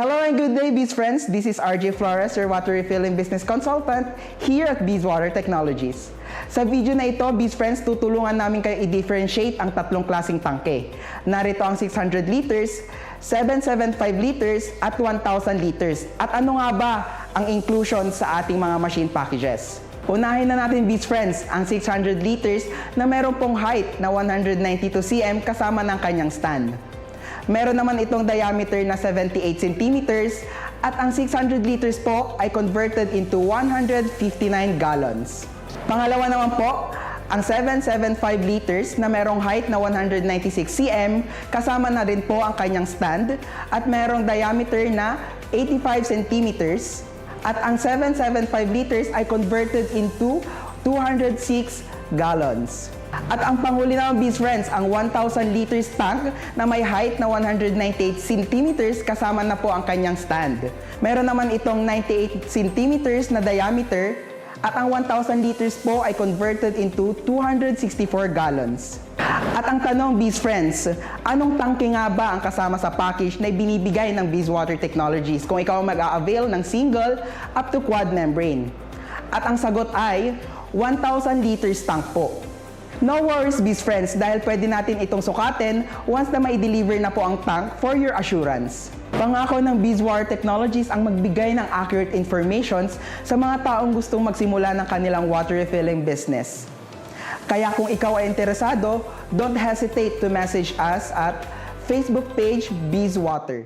Hello and good day, Bees friends. This is RJ Flores, your water refilling business consultant here at Bees Water Technologies. Sa video na ito, Bees friends, tutulungan namin kayo i-differentiate ang tatlong klaseng tangke. Narito ang 600 liters, 775 liters, at 1,000 liters. At ano nga ba ang inclusion sa ating mga machine packages? Unahin na natin, Bees Friends, ang 600 liters na meron pong height na 192 cm kasama ng kanyang stand. Meron naman itong diameter na 78 centimeters at ang 600 liters po ay converted into 159 gallons. Pangalawa naman po, ang 775 liters na merong height na 196 cm kasama na rin po ang kanyang stand at merong diameter na 85 centimeters at ang 775 liters ay converted into 206 gallons. At ang panghuli naman, Bees Friends, ang 1,000 liters tank na may height na 198 centimeters kasama na po ang kanyang stand. Meron naman itong 98 centimeters na diameter at ang 1,000 liters po ay converted into 264 gallons. At ang tanong, Bees Friends, anong tangke nga ba ang kasama sa package na binibigay ng Bees Water Technologies kung ikaw mag-a-avail ng single up to quad membrane? At ang sagot ay 1,000 liters tank po. No worries, Bees Friends, dahil pwede natin itong sukatin once na mai-deliver na po ang tank for your assurance. Pangako ng Beeswar Technologies ang magbigay ng accurate informations sa mga taong gustong magsimula ng kanilang water refilling business. Kaya kung ikaw ay interesado, don't hesitate to message us at Facebook page Beeswater.